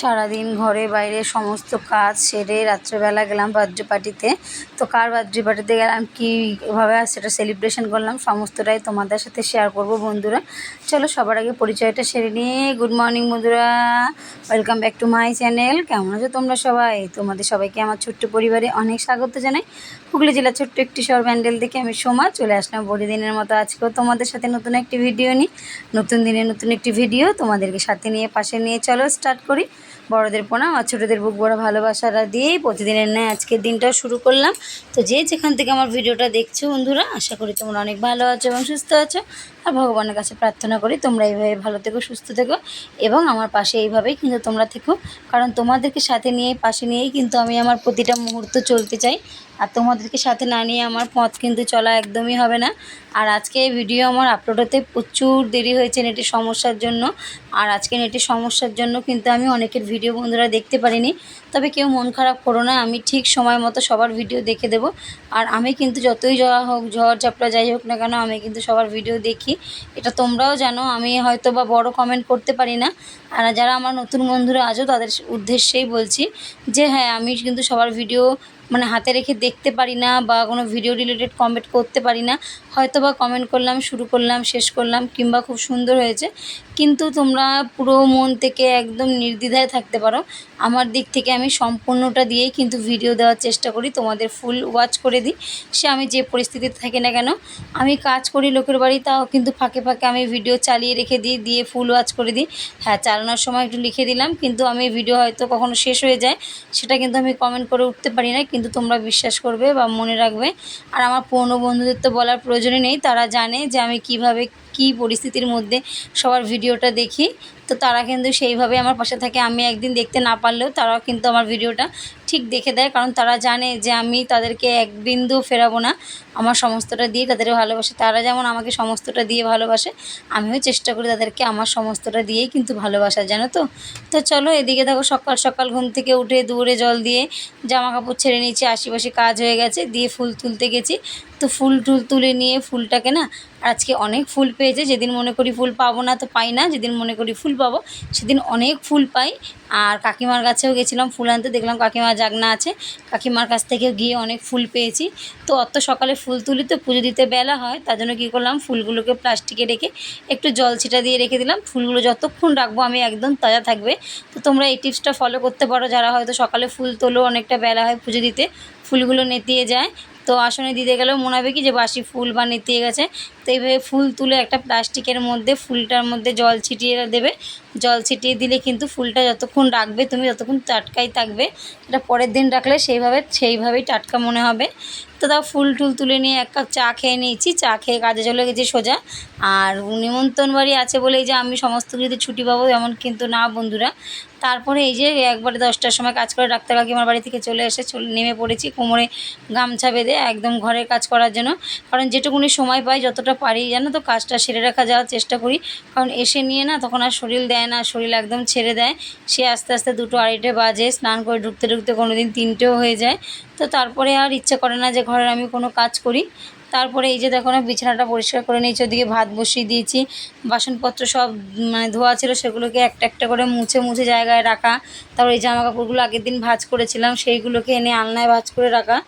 সারাদিন ঘরে বাইরে সমস্ত কাজ সেরে রাত্রেবেলা গেলাম বার্থডে পার্টিতে তো কার বার্থডে পার্টিতে গেলাম কীভাবে সেটা সেলিব্রেশন করলাম, সমস্তটাই তোমাদের সাথে শেয়ার করব বন্ধুরা। চলো সবার আগে পরিচয়টা সেরে নিয়ে গুড মর্নিং বন্ধুরা। Welcome back to my channel কেমন আছো তোমরা সবাই? তোমাদের সবাইকে আমার ছোট্ট পরিবারে অনেক স্বাগত জানাই। হুগলি জেলার ছোট্ট একটি শহর ব্যান্ডেল থেকে আমি সোমা। চলে আসলাম দিনের মতো আজকেও তোমাদের সাথে নতুন একটি ভিডিও নিই নতুন দিনে নতুন একটি ভিডিও তোমাদেরকে সাথে নিয়ে, পাশে নিয়ে চলো স্টার্ট করি। বড়দের প্রণাম আর ছোটোদের বুক বড় ভালোবাসাটা দিয়েই প্রতিদিনের ন্যায় আজকের দিনটাও শুরু করলাম। তো যে যেখান থেকে আমার ভিডিওটা দেখছ বন্ধুরা, আশা করি তোমরা অনেক ভালো আছো এবং সুস্থ আছো। আর ভগবানের কাছে প্রার্থনা করি, তোমরা এইভাবে ভালো থেকো, সুস্থ থেকো এবং আমার পাশে এইভাবেই কিন্তু তোমরা থেকো। কারণ তোমাদেরকে সাথে নিয়েই পাশে নিয়েই কিন্তু আমি আমার প্রতিটা মুহূর্ত চলতে চাই। আর তোমাদেরকে সাথে না নিয়ে আমার পথ কিন্তু চলা একদমই হবে না। আর আজকে এই ভিডিও আমার আপলোড হতে প্রচুর দেরি হয়েছে নেটের সমস্যার জন্য। আর আজকে নেটের সমস্যার জন্য কিন্তু আমি অনেকের ভিডিও বন্ধুরা দেখতে পারিনি। তবে কেউ মন খারাপ করো না, আমি ঠিক সময় মতো সবার ভিডিও দেখে দেব। আর আমি কিন্তু যতই যাওয়া হোক, ঝড় ঝাপটা যাই হোক না কেন, আমি কিন্তু সবার ভিডিও দেখি। এটা তোমরাও জানো, আমি হয়তো বা বড় কমেন্ট করতে পারি না। আর যারা আমার নতুন বন্ধুরা আজও তাদের উদ্দেশ্যেই বলছি যে হ্যাঁ আমি কিন্তু সবার ভিডিও মানে হাতে রেখে দেখতে পারি না বা কোনো ভিডিও রিলেটেড কমেন্ট করতে পারি না। হয়তো বা কমেন্ট করলাম, শুরু করলাম, শেষ করলাম, কিংবা খুব সুন্দর হয়েছে। কিন্তু তোমরা পুরো মন থেকে একদম নির্দ্বিধায় থাকতে পারো। আমার দিক থেকে আমি সম্পূর্ণটা দিয়েই কিন্তু ভিডিও দেওয়ার চেষ্টা করি। তোমাদের ফুল ওয়াচ করে দিই। সে আমি যে পরিস্থিতিতে থাকি না কেন, আমি কাজ করি লোকের বাড়ি, তাও কিন্তু ফাঁকে ফাঁকে আমি ভিডিও চালিয়ে রেখে দিই, দিয়ে ফুল ওয়াচ করে দিই। হ্যাঁ চালানোর সময় একটু লিখে দিলাম, কিন্তু আমি ভিডিও হয়তো কখনো শেষ হয়ে যায়, সেটা কিন্তু আমি কমেন্ট করে উঠতে পারি না। কিন্তু তোমরা বিশ্বাস করবে বা মনে রাখবে। আর আমার পুরনো বন্ধুদের তো বলার প্রয়োজনই নেই তারা জানে যে আমি কীভাবে কী পরিস্থিতির মধ্যে সবার ভিডিওটা দেখি। তো তারা কিন্তু সেইভাবে আমার পাশে থাকে। আমি একদিন দেখতে না পারলেও তারাও কিন্তু আমার ভিডিওটা ঠিক দেখে দেয়। কারণ তারা জানে যে আমি তাদেরকে এক বিন্দু ফেরাবো না। আমার সমস্তটা দিয়ে তাদের ভালোবাসে। তারা যেমন আমাকে সমস্তটা দিয়ে ভালোবাসে, আমিও চেষ্টা করি তাদেরকে আমার সমস্তটা দিয়েই কিন্তু ভালোবাসা, জানো তো? তো চলো এদিকে দেখো সকাল সকাল ঘুম থেকে উঠে দূরে জল দিয়ে জামা কাপড় ছেড়ে নিয়েছি। আশেপাশে কাজ হয়ে গেছে। দিয়ে ফুল তুলতে গেছি। তো ফুল টুল তুলে নিয়ে ফুলটাকে না আজকে অনেক ফুল পেয়েছে। যেদিন মনে করি ফুল পাবো না তো পাই না, যেদিন মনে করি ফুল পাবো, সেদিন অনেক ফুল পাই। আর কাকিমার কাছেও গেছিলাম ফুল আনতে, দেখলাম কাকিমা জাগনা আছে। কাকিমার কাছ থেকেও গিয়ে অনেক ফুল পেয়েছি। তো অত সকালে ফুল তুলি তো পুজো দিতে বেলা হয়, তার জন্য কী করলাম, ফুলগুলোকে প্লাস্টিকে রেখে একটু জল ছিটা দিয়ে রেখে দিলাম। ফুলগুলো যতক্ষণ রাখব আমি একদম তাজা থাকবে। তো তোমরা এই টিপসটা ফলো করতে পারো, যারা হয়তো সকালে ফুল তোলো, অনেকটা বেলা হয় পুজো দিতে, ফুলগুলো নেতিয়ে যায়। তো আসনে দিতে গেলেও মনে হবে কি যে বাসি ফুল বা নেতিয়ে গেছে। তো এইভাবে ফুল তুলে একটা প্লাস্টিকের মধ্যে ফুলটার মধ্যে জল ছিটিয়ে দেবে। জল ছিটিয়ে দিলে কিন্তু ফুলটা যতক্ষণ রাখবে, তুমি ততক্ষণ টাটকাই থাকবে। এটা পরের দিন রাখলে সেইভাবে, সেইভাবেই টাটকা মনে হবে। তো তাও ফুল টুল তুলে নিয়ে এক কাপ চা খেয়ে নিয়েছি। চা খেয়ে কাজে চলে গেছি সোজা। আর নিমন্ত্রণ বাড়ি আছে বলেই যে আমি সমস্ত কিছুতে ছুটি পাবো এমন কিন্তু না বন্ধুরা। তারপরে এই যে একবারে দশটার সময় কাজ করে ডাক্তার কাকিমার বাড়ি থেকে চলে এসে নেমে পড়েছি কোমরে গামছা বেঁধে। একদম ঘরের কাজ করার জন্য। কারণ যেটুকুনি সময় পাই, যতটা পারি যেন তো, কাজটা সেরে রাখা যাওয়ার চেষ্টা করি। কারণ এসে নিয়ে না, তখন আর শরীর দেয় না, শরীর একদম ছেড়ে দেয়। সে আস্তে আস্তে দুটো আড়াইটে বাজে, স্নান করে ঢুকতে ঢুকতে কোনো দিন তিনটেও হয়ে যায়। তো তারপরে আর ইচ্ছে করে না যে ঘরের আমি কোনো কাজ করি। তারপরে এই যে দেখো না, বিছানাটা পরিষ্কার করে নিয়েছি, ওদিকে ভাত বসিয়ে দিয়েছি। বাসনপত্র সব মানে ধোয়া ছিল, সেগুলোকে একটা একটা করে মুছে মুছে জায়গায় রাখা। তারপর এই জামা কাপড়গুলো আগের দিন ভাজ করেছিলাম, সেইগুলোকে এনে আলনায় ভাজ করে রাখা।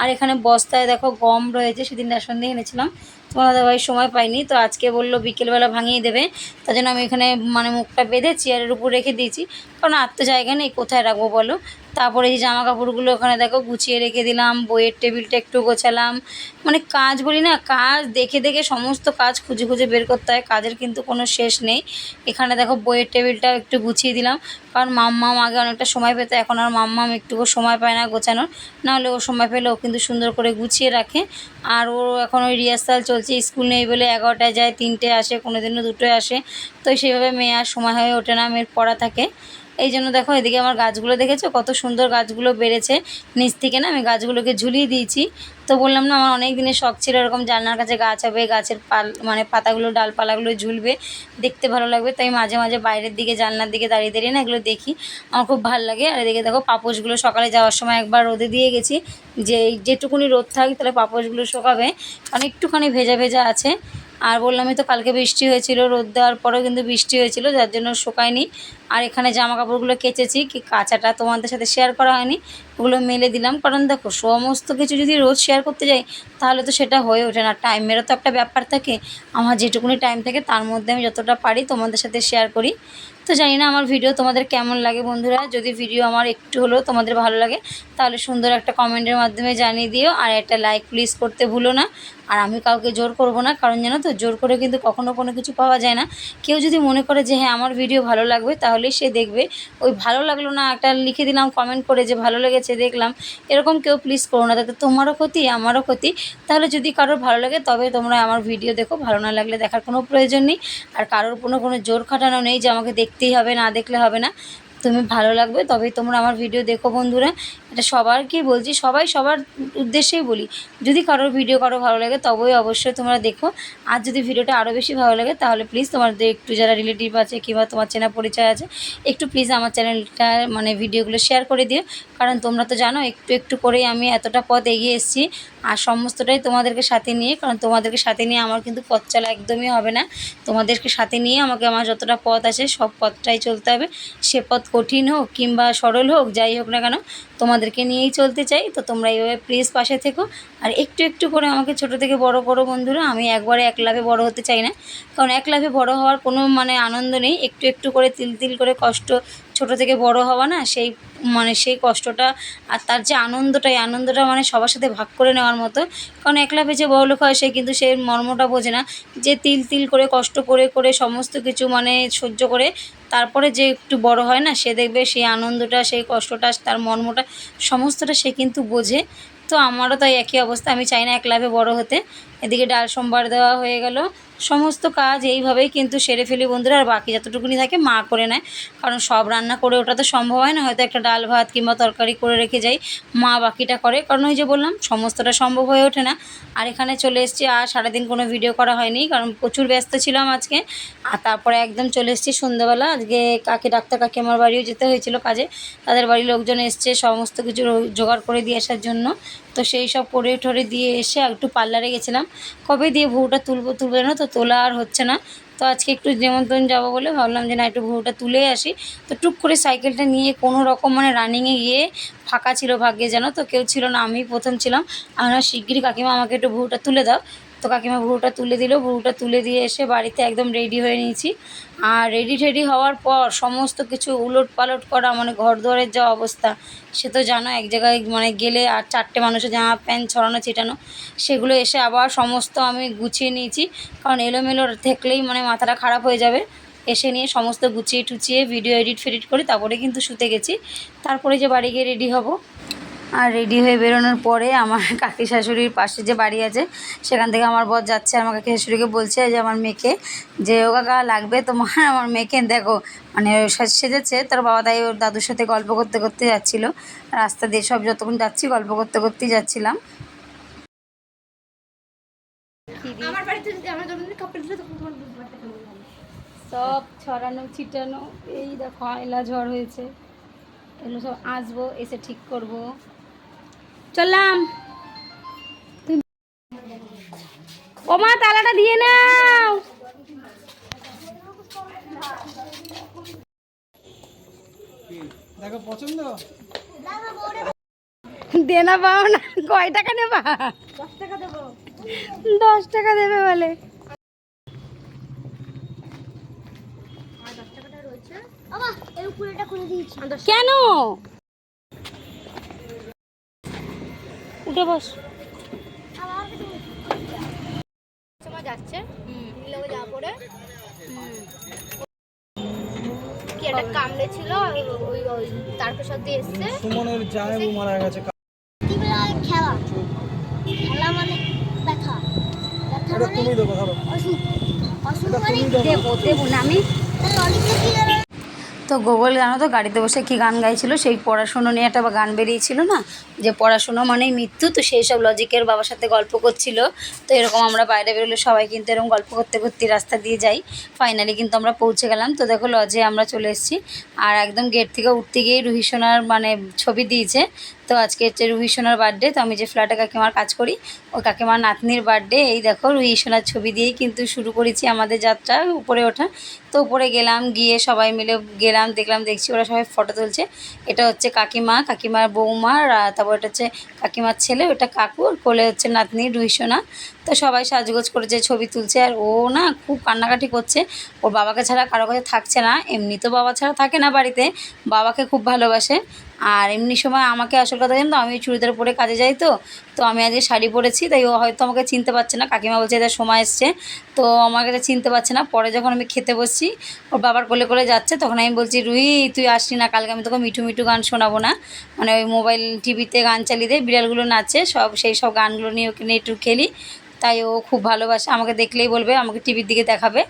আর এখানে বস্তায় দেখো গম রয়েছে, সেদিন রেশন দিয়ে এনেছিলাম। তোমার ভাই সময় পাইনি, তো আজকে বলল বিকেলবেলা ভাঙিয়ে দেবে। তার জন্য আমি এখানে মানে মুখটা বেঁধে চেয়ারের উপর রেখে দিয়েছি। কারণ তো জায়গা নেই, কোথায় রাখব বলো? তারপরে এই জামা কাপড়গুলো ওখানে দেখো গুছিয়ে রেখে দিলাম, বইয়ের টেবিলটা একটু গোছালাম। মানে কাজ বলি না, কাজ দেখে দেখে সমস্ত কাজ খুঁজে খুঁজে বের করতে হয়, কাজের কিন্তু কোনো শেষ নেই। এখানে দেখো বইয়ের টেবিলটা একটু গুছিয়ে দিলাম, কারণ মাম্মাম আগে অনেকটা সময় পেতো, এখন আর মাম্মাম একটুকু সময় পায় না গোছানোর। নাহলে ও সময় পেলে ও কিন্তু সুন্দর করে গুছিয়ে রাখে। আর ও এখন ওই রিহার্সাল চলছে, স্কুল নেই বলে এগারোটায় যায়, তিনটে আসে কোনো দিনও দুটোয় আসে। তো সেইভাবে মেয়ে আর সময় হয়ে ওঠে না, মেয়ের পড়া থাকে। এই জন্য দেখো এদিকে আমার গাছগুলো দেখেছ? কত সুন্দর গাছগুলো বেড়েছে। নিচ থেকে না আমি গাছগুলোকে ঝুলিয়ে দিয়েছি। তো বললাম না, আমার অনেক দিনের শখ ছিল এরকম জানলার কাছে গাছ হবে, গাছের পাল মানে পাতাগুলো, ডালপালাগুলো ঝুলবে, দেখতে ভালো লাগবে। তাই মাঝে মাঝে বাইরের দিকে, জানলার দিকে দাঁড়িয়ে দাঁড়িয়ে না এগুলো দেখি। আমার খুব ভালো লাগে। আর এদিকে দেখো পাপোশগুলো সকালে যাওয়ার সময় একবার রোদে দিয়ে গেছি। যে যেটুকুনি রোদ থাকে তাহলে পাপোশগুলো শোকাবে। কারণ একটুখানি ভেজা ভেজা আছে। আর বললামই তো কালকে বৃষ্টি হয়েছিল, রোদ দেওয়ার পরেও কিন্তু বৃষ্টি হয়েছিল, যার জন্য শুকায়নি। আর এখানে জামা কাপড়গুলো কেচেছি, কি কাঁচাটা তোমাদের সাথে শেয়ার করা হয়নি, ওগুলো মেলে দিলাম। কারণ দেখো, সমস্ত কিছু যদি রোজ শেয়ার করতে যাই, তাহলে তো সেটা হয়ে ওঠে না। টাইমেরও তো একটা ব্যাপার থাকে। আমার যেটুকুনি টাইম থাকে, তার মধ্যে আমি যতটা পারি তোমাদের সাথে শেয়ার করি। তো জানি না আমার ভিডিও তোমাদের কেমন লাগে বন্ধুরা। যদি ভিডিও আমার একটু হলেও তোমাদের ভালো লাগে, তাহলে সুন্দর একটা কমেন্টের মাধ্যমে জানিয়ে দিও। আর একটা লাইক প্লিজ করতে ভুলো না। আর আমি কাউকে জোর করব না, কারণ জানো তো, জোর করে কিন্তু কখনো কোনো কিছু পাওয়া যায় না। কেউ যদি মনে করে যে হ্যাঁ আমার ভিডিও ভালো লাগবে তাহলেই সে দেখবে, ওই ভালো লাগল না, একটা লিখে দিলাম কমেন্ট করে যে ভালো লেগেছে, দেখলাম। এরকম কেউ প্লিজ করো না। তাতে তোমারও ক্ষতি, আমারও ক্ষতি। তাহলে যদি কারোর ভালো লাগে, তবে তোমরা আমার ভিডিও দেখো। ভালো না লাগলে দেখার কোনো প্রয়োজন নেই। আর কারোর কোনো কোনো জোর খাটানো নেই যে, আমাকে দেখতেই হবে না দেখলে হবে না তুমি ভালো লাগবে, তবেই তোমরা আমার ভিডিও দেখো বন্ধুরা। এটা সবারকেই বলছি, সবাই সবার উদ্দেশ্যেই বলি। যদি কারোর ভিডিও কারও ভালো লাগে, তবেই অবশ্যই তোমরা দেখো। আর যদি ভিডিওটা আরও বেশি ভালো লাগে, তাহলে প্লিজ তোমাদের একটু যারা রিলেটিভ আছে কিংবা তোমার চেনা পরিচয় আছে, একটু প্লিজ আমার চ্যানেলটা মানে ভিডিওগুলো শেয়ার করে দিও। কারণ তোমরা তো জানো, একটু একটু করেই আমি এতটা পথ এগিয়ে এসেছি। আর সমস্তটাই তোমাদেরকে সাথে নিয়ে, কারণ তোমাদেরকে সাথে নিয়ে আমার কিন্তু পথ চলা একদমই হবে না। তোমাদেরকে সাথে নিয়ে আমাকে, আমার যতটা পথ আছে, সব পথটাই চলতে হবে। সে পথ কঠিন হোক কিংবা সরল হোক, যাই হোক না কেন, তোমাদেরকে নিয়েই চলতে চাই। তো তোমরা এইভাবে প্লিজ পাশে থেকো। আর একটু একটু করে আমাকে ছোট থেকে বড় করো বন্ধুরা, আমি একবারে এক লাভে বড় হতে চাই না। কারণ এক লাভে বড় হওয়ার কোনো মানে আনন্দ নেই। একটু একটু করে তিল তিল করে কষ্ট ছোট থেকে বড় হওয়া না, সেই মানে সেই কষ্টটা আর তার যে আনন্দটা, এই আনন্দটা মানে সবার সাথে ভাগ করে নেওয়ার মতো। কারণ একলা বেঁচে বড়লোক হয় সে কিন্তু সেই মর্মটা বোঝে না। যে তিল তিল করে, কষ্ট করে করে সমস্ত কিছু মানে সহ্য করে, তারপরে যে একটু বড় হয় না, সে দেখবে সেই আনন্দটা, সেই কষ্টটা, তার মর্মটা, সমস্তটা সে কিন্তু বোঝে। তো আমারও তাই একই অবস্থা। আমি চাই না এক লাভে বড় হতে। এদিকে ডাল সোমবার দেওয়া হয়ে গেল। সমস্ত কাজ এইভাবেই কিন্তু সেরে ফেলি বন্ধুরা, আর বাকি যতটুকুনি থাকে মা করে নেয়। কারণ সব রান্না করে ওটা তো সম্ভব হয় না, হয়তো একটা ডাল ভাত কিংবা তরকারি করে রেখে যাই, মা বাকিটা করে। কারণ ওই যে বললাম, সমস্তটা সম্ভব হয়ে ওঠে না। আর এখানে চলে এসেছি, আর সারাদিন কোনো ভিডিও করা হয়নি, কারণ প্রচুর ব্যস্ত ছিলাম আজকে। আর তারপরে একদম চলে এসেছি সন্ধ্যাবেলা। আজকে কাকে ডাক্তার কাকে আমার বাড়িও যেতে হয়েছিল কাজে। তাদের বাড়ির লোকজন এসছে, সমস্ত কিছু জোগাড় করে দিয়ে আসার জন্য। তো সেই সব করে ঠরে দিয়ে এসে একটু পার্লারে গেছিলাম। কবে দিয়ে ভুটা তুলবো তুলবো না তো? তোলা আর হচ্ছে না। তো আজকে একটু যেমন যাব বলে ভাবলাম যে না, একটু ভুটা তুলে আসি। তো টুক করে সাইকেলটা নিয়ে কোনো রকম মানে রানিংয়ে গিয়ে ফাঁকা ছিল ভাগ্যে যেন, তো কেউ ছিল না আমি প্রথম ছিলাম। আমরা শিগগিরই কাকিমা আমাকে একটু ভুটা তুলে দাও। তো কাকিমা ভুরুটা তুলে দিল ভুরুটা তুলে দিয়ে এসে বাড়িতে একদম রেডি হয়ে নিয়েছি। আর রেডি টেডি হওয়ার পর সমস্ত কিছু উলট পালট করা মানে ঘর দুয়ারের যা অবস্থা, সে তো জানো এক জায়গায় মানে গেলে আর চারটে মানুষের জামা প্যান্ট ছড়ানো, ছিটানো, সেগুলো এসে আবার সমস্ত আমি গুছিয়ে নিয়েছি। কারণ এলোমেলো থাকলেই মানে মাথাটা খারাপ হয়ে যাবে। এসে নিয়ে সমস্ত গুছিয়ে টুচিয়ে ভিডিও এডিট ফেডিট করে তারপরে কিন্তু শুতে গেছি। তারপরে যে বাড়ি গিয়ে রেডি হব আর রেডি হয়ে বেরোনোর পরে আমার কাকি শাশুড়ির পাশে যে বাড়ি আছে সেখান থেকে আমার বর যাচ্ছে আমার কাকি শাশুড়িকে বলছে যে আমার মেয়েকে যে ও কাকা লাগবে তোমার? আমার মেয়েকে দেখো মানে সেজেছে। তার বাবা তাই ওর দাদুর সাথে গল্প করতে করতে যাচ্ছিল। রাস্তা দিয়ে সব যতক্ষণ যাচ্ছি গল্প করতে করতেই যাচ্ছিলাম। আমার বাড়িতে যদি আমার সব ছড়ানো ছিটানো এই দেখো আয়লা ঝড় হয়েছে। এগুলো সব আসব এসে ঠিক করব। চললাম ও মা তালাটা দিয়ে নাও। দেখো পছন্দ? দেনা পাও না কয় টাকা নেবা? দশ টাকা দশ টাকা দেবে বলে কেন? উঠে বস। সময় যাচ্ছে। নীলকে যাওয়া পরে। কি একটা কামড়ে ছিল ওই এসছে। সুমনের মারা গেছে। খেলা? খেলা মানে ব্যথা। ব্যথা এটা তুমি দেবো ধরো। অসুখ। অসুখ এটা দেবো। দেবো দেবো না আমি। তো গোগল জানো তো, গাড়িতে বসে কি গান গাইছিল? সেই পড়াশুনো নিয়ে একটা গান বেরিয়েছিল না? যে পড়াশুনো মানেই মৃত্যু, তো সেই সব লজিকের বাবার সাথে গল্প করছিল। তো এরকম আমরা বাইরে বেরোলে সবাই কিন্তু এরকম গল্প করতে করতে রাস্তা দিয়ে যাই। ফাইনালি কিন্তু আমরা পৌঁছে গেলাম। তো দেখো লজে আমরা চলে এসেছি। আর একদম গেট থেকে উঠতে গিয়েই রুহিসোনার মানে ছবি দিয়েছে। তো আজকে হচ্ছে রুহি সোনার বার্থডে তো আমি যে ফ্ল্যাটে কাকিমার কাজ করি ও কাকিমার নাতনির বার্থডে এই দেখো রুহি সোনার ছবি দিয়েই কিন্তু শুরু করেছি আমাদের যাত্রা উপরে ওঠা। তো উপরে গেলাম, গিয়ে সবাই মিলে গেলাম, দেখলাম, দেখছি ওরা সবাই ফটো তুলছে। এটা হচ্ছে কাকিমা, কাকিমার বৌমা তারপর এটা হচ্ছে কাকিমার ছেলে, ওটা কাকুর কোলে হচ্ছে নাতনি রুহি সোনা। তো সবাই সাজগোজ করেছে ছবি তুলছে, আর ও না খুব কান্নাকাটি করছে। ওর বাবাকে ছাড়া কারও কাছে থাকছে না, এমনি তো বাবা ছাড়া থাকে না বাড়িতে, বাবাকে খুব ভালোবাসে। আর এমনি সময় আমাকে আসল কথা জানো তো আমি চুড়িদার পরে কাজে যাই তো তো আমি আজকে শাড়ি পরেছি, তাই ও হয়তো আমাকে চিনতে পারছে না। কাকিমা বলছে এদের সময় এসছে। তো আমার কাছে চিনতে পারছে না। পরে যখন আমি খেতে বসছি, ওর বাবার কোলে কোলে যাচ্ছে, তখন আমি বলছি রুই তুই আসলি না, কালকে আমি তোকে মিঠু মিঠু গান শোনাবো না। মানে ওই মোবাইল টিভিতে গান চালিয়ে দেয় বিড়ালগুলো নাচে, সব সেই সব গানগুলো নিয়ে ওকে নিয়ে একটু খেলি। তাই ও খুব ভালোবাসে। আমাকে দেখলেই বলবে, আমাকে টিভির দিকে দেখাবে।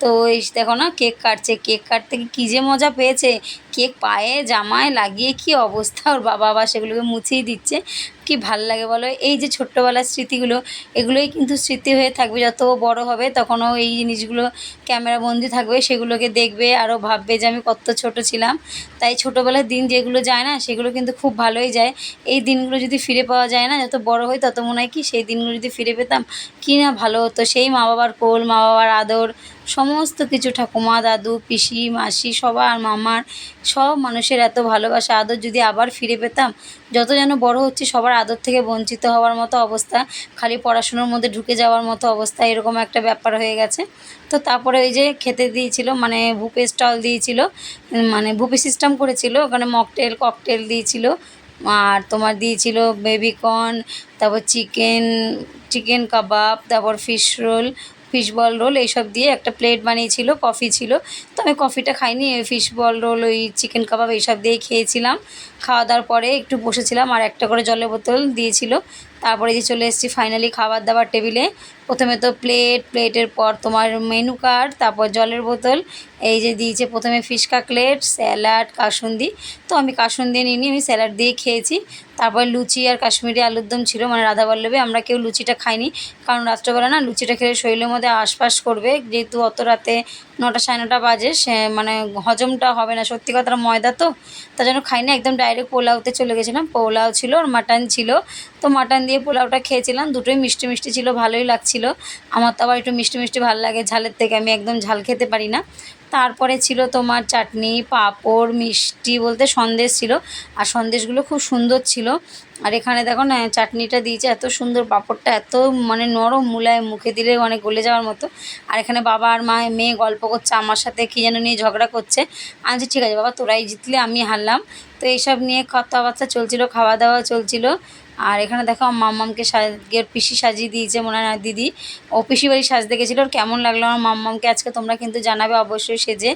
তো এই দেখো না, কেক কাটছে। কেক কাটতে কি যে মজা পেয়েছে। কেক পায়ে, জামায়, লাগিয়ে কি অবস্থা? ওর বাবা আবার সেগুলোকে মুছেই দিচ্ছে। কি ভালো লাগে বলো? এই যে ছোট্টবেলার স্মৃতিগুলো, এগুলোই কিন্তু স্মৃতি হয়ে থাকবে। যত বড় হবে, তখনও এই জিনিসগুলো ক্যামেরা বন্দি থাকবে, সেগুলোকে দেখবে, আরও ভাববে যে আমি কত ছোট ছিলাম। তাই ছোটোবেলার দিন যেগুলো যায় না, সেগুলো কিন্তু খুব ভালোই যায়। এই দিনগুলো যদি ফিরে পাওয়া যায় না, যত বড় হই, তত মনে হয় কি সেই দিনগুলো যদি ফিরে পেতাম, কি না ভালো হতো। সেই মা বাবার কোল মা বাবার আদর, সমস্ত কিছু, ঠাকুমা, দাদু, পিসি, মাসি, সবার, মামার, সব মানুষের এত ভালোবাসা, আদর যদি আবার ফিরে পেতাম, যত যেন বড় হচ্ছে, সবার আদর থেকে বঞ্চিত হওয়ার মতো অবস্থা, খালি পড়াশুনোর মধ্যে ঢুকে যাওয়ার মতো অবস্থা, এরকম একটা ব্যাপার হয়ে গেছে। তো তারপরে ওই যে খেতে দিয়েছিল মানে ভূপে স্টল দিয়েছিল মানে ভূপে সিস্টেম করেছিল, ওখানে মকটেল, ককটেল দিয়েছিল, আর তোমার দিয়েছিল বেবিকর্ন তারপর চিকেন চিকেন কাবাব, তারপর fish roll fish ball roll এইসব দিয়ে একটা প্লেট বানিয়েছিল কফি ছিল। তো আমি কফিটা খাইনি ফিশ বল রোল ওই চিকেন কাবাব এইসব দিয়ে খেয়েছিলাম। খাওয়া দাওয়ার পরে একটু বসেছিলাম আর একটা করে জলের বোতল দিয়েছিল। তারপরে যে চলে এসেছি ফাইনালি খাবার দাবার টেবিলে প্রথমে তো প্লেট প্লেটের পর তোমার মেনু কার্ড তারপর জলের বোতল, এই যে দিয়েছে প্রথমে ফিশ কাকলেট স্যালাড কাসুন্দি। তো আমি কাসুন্দি নিয়ে আমি স্যালাড দিয়ে খেয়েছি। তারপর লুচি আর কাশ্মীরি আলুর দম ছিল মানে রাধা বল্লভে, আমরা কেউ লুচিটা খাইনি। কারণ রাত্রেবেলা না লুচিটা খেলে শরীরের মধ্যে আশপাশ করবে, যেহেতু অত রাতে নটা সাড়ে নটা বাজে, সে মানে হজমটা হবে না। সত্যি কথা ময়দা তো, তার জন্য খাইনি, একদম ডাইরেক্ট পোলাওতে চলে গেছিলাম। পোলাও ছিল আর মাটন ছিল। তো মাটন দিয়ে পোলাওটা খেয়েছিলাম। দুটোই মিষ্টি মিষ্টি ছিল, ভালোই লাগছিল। আমার তো আবার একটু মিষ্টি মিষ্টি ভালো লাগে, ঝালের থেকে আমি একদম ঝাল খেতে পারি না। তারপরে ছিল তোমার চাটনি, পাঁপড়, মিষ্টি বলতে সন্দেশ ছিল। আর সন্দেশগুলো খুব সুন্দর ছিল। আর এখানে দেখো না, চাটনিটা দিয়েছে, এত সুন্দর পাঁপড়টা, এত মানে নরম মুলায় মুখে দিলে অনেক গলে যাওয়ার মতো। আর এখানে বাবা আর মা, মেয়ে গল্প করছে, আমার সাথে কী যেন নিয়ে ঝগড়া করছে। আমি ঠিক আছে বাবা, তোরাই জিতলে আমি হারলাম। তো এইসব নিয়ে কথাবার্তা চলছিল, খাওয়া দাওয়া চলছিল। আর এখানে দেখো মাম্মামকে সাজিয়ে পিসি সাজিয়ে দিয়েছে, মনে হয় দিদি। ও পিসি বাড়ি সাজতে গেছিল, ওর কেমন লাগল আমার মাম্মামকে? আজকে তোমরা কিন্তু জানাবে, অবশ্যই সেজে।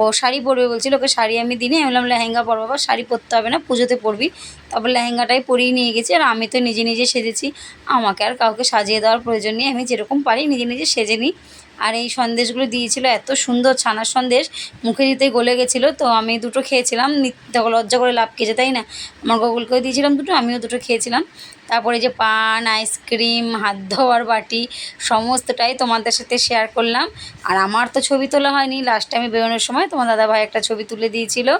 ও শাড়ি পরবে বলছিল, ওকে শাড়ি আমি দিনে, আমি বললাম, লেহেঙ্গা পরবো বা শাড়ি পরতে হবে না, পুজোতে পরবি। তারপর লেহেঙ্গাটাই পরিয়ে নিয়ে গেছি আর আমি তো নিজে নিজে সেজেছি। আমাকে আর কাউকে সাজিয়ে দেওয়ার প্রয়োজন নেই। আমি যেরকম পারি নিজে নিজে সেজে নিই। আর এই সন্দেশগুলো দিয়েছিল, এত সুন্দর ছানার সন্দেশ। মুখে দিতে গলে গেছিল, তো আমি দুটো খেয়েছিলাম। নি- দেখো লজ্জা করে লাভ খেয়েছে তাই না? আমার গগুলকেও দিয়েছিলাম দুটো, আমিও দুটো খেয়েছিলাম। তারপরে যে পান, আইসক্রিম, হাত ধোয়ার বাটি, সমস্তটাই তোমাদের সাথে শেয়ার করলাম। আর আমার তো ছবি তোলা হয়নি। লাস্টে আমি বেরোনোর সময় তোমার দাদাভাই একটা ছবি তুলে দিয়েছিল।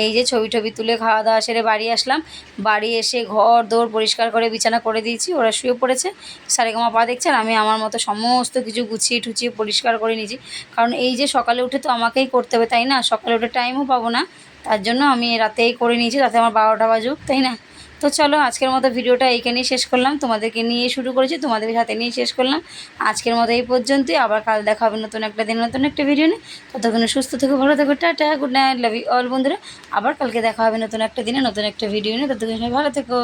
এই যে ছবি টবি তুলে খাওয়া দাওয়া সেরে বাড়ি আসলাম। বাড়ি এসে ঘর দৌড় পরিষ্কার করে বিছানা করে দিয়েছি, ওরা শুয়ে পড়েছে। সারেগামা পা দেখছেন? আমি আমার মতো সমস্ত কিছু গুছিয়ে টুচিয়ে পরিষ্কার করে নিয়েছি। কারণ এই যে সকালে উঠে তো আমাকেই করতে হবে, তাই না? সকালে উঠে টাইমও পাবো না। তার জন্য আমি রাতেই করে নিয়েছি, রাতে আমার বারোটা বাজুক, তাই না? তো চলো, আজকের মতো ভিডিওটা এইখানেই শেষ করলাম। তোমাদেরকে নিয়ে শুরু করেছি, তোমাদের সাথে নিয়ে শেষ করলাম। আজকের মতো এই পর্যন্তই, আবার কাল দেখা হবে নতুন একটা দিন, নতুন একটা ভিডিও নিয়ে। ততক্ষণ সুস্থ থেকে, ভালো থেকো, tata good night love you all বন্ধুরা। আবার কালকে দেখা হবে নতুন একটা দিনে, নতুন একটা ভিডিও নিয়ে। ততক্ষণ ভালো থেকো।